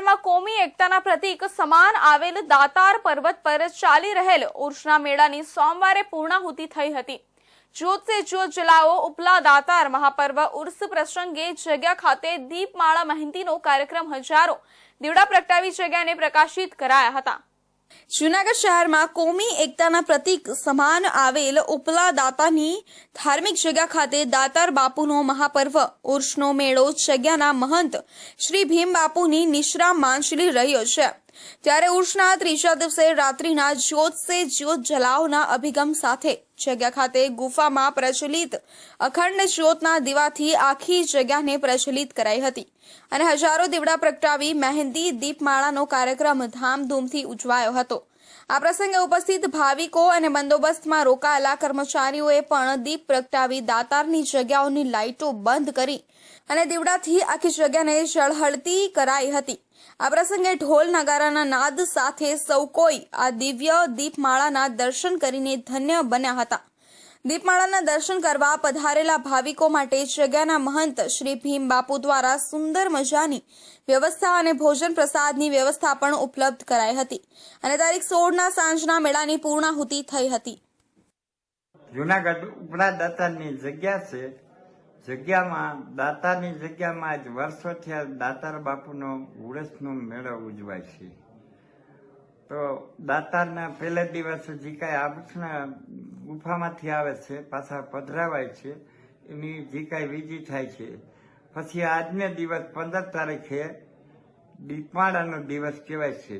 શહેરમાં કોમી એકતાના પ્રતીક સમાન આવેલ દાતાર પર્વત પર ચાલી રહેલ ઉર્ષના મેળાની સોમવારે પૂર્ણાહુતિ થઈ હતી. જોતસે જોત જલાવો ઉપલા દાતાર મહાપર્વ ઉર્સ પ્રસંગે જગ્યા ખાતે દીપમાળા મહેંદીનો કાર્યક્રમ હજારો દીવડા પ્રગટાવી જગ્યાને પ્રકાશિત કરાયા હતા. જૂનાગઢ શહેરમાં કોમી એકતાના પ્રતીક સમાન આવેલ ઉપલા દાતાની ધાર્મિક જગ્યા ખાતે દાતાર બાપુનો મહાપર્વ. ઉર્ષનો મેળો જગ્યાના મહંત શ્રી ભીમ બાપુની નિશ્રામ માનશીલી રહ્યો છે. ત્યારે ઉર્ષના ત્રીજા દિવસે રાત્રિના જ્યોત સે જ્યોત જલાવના અભિગમ સાથે જગ્યા ખાતે ગુફામાં પ્રચલિત અખંડ જ્યોતના દીવાથી આખી જગ્યાને પ્રચલિત કરાઈ હતી અને હજારો દીવડા પ્રગટાવી મહેંદી, દીપમાળાનો કાર્યક્રમ ધામધૂમથી ઉજવાયો હતો. આ પ્રસંગે ઉપસ્થિત ભાવિકો અને બંદોબસ્તમાં રોકાયેલા કર્મચારીઓએ પણ દીપ પ્રગટાવી દાતારની જગ્યાઓની લાઇટો બંધ કરી અને દીવડાથી આખી જગ્યાને ઝળહળતી કરાઈ હતી. આ પ્રસંગે ઢોલ નગારાના નાદ સાથે સૌ કોઈ આ દિવ્ય દીપમાળાના દર્શન કરીને ધન્ય બન્યા હતા. દીપમાળાના દર્શન કરવા પધારેલા ભાવિકો માટે જગ્યાના મહંત શ્રી ભીમ બાપુ દ્વારા સુંદર મજાની વ્યવસ્થા અને ભોજન પ્રસાદની વ્યવસ્થા પણ ઉપલબ્ધ કરાઈ હતી. અને તારીખ સોળના સાંજના મેળાની પૂર્ણાહુતિ થઈ હતી. જુનાગઢ ઉપરા દાતાની જગ્યા છે. જગ્યામાં દાતારની જગ્યામાં જ વર્ષોથી દાતાર બાપુનો ઉડસનો મેળો ઉજવાય છે. તો દાતારના પહેલા દિવસે જે કાંઈ આભૂષણ ગુફામાંથી આવે છે, પાછા પધરાવાય છે, એની જે કાંઈ વિધિ થાય છે. પછી આજને દિવસ પંદર તારીખે દીપમાળાનો દિવસ કહેવાય છે.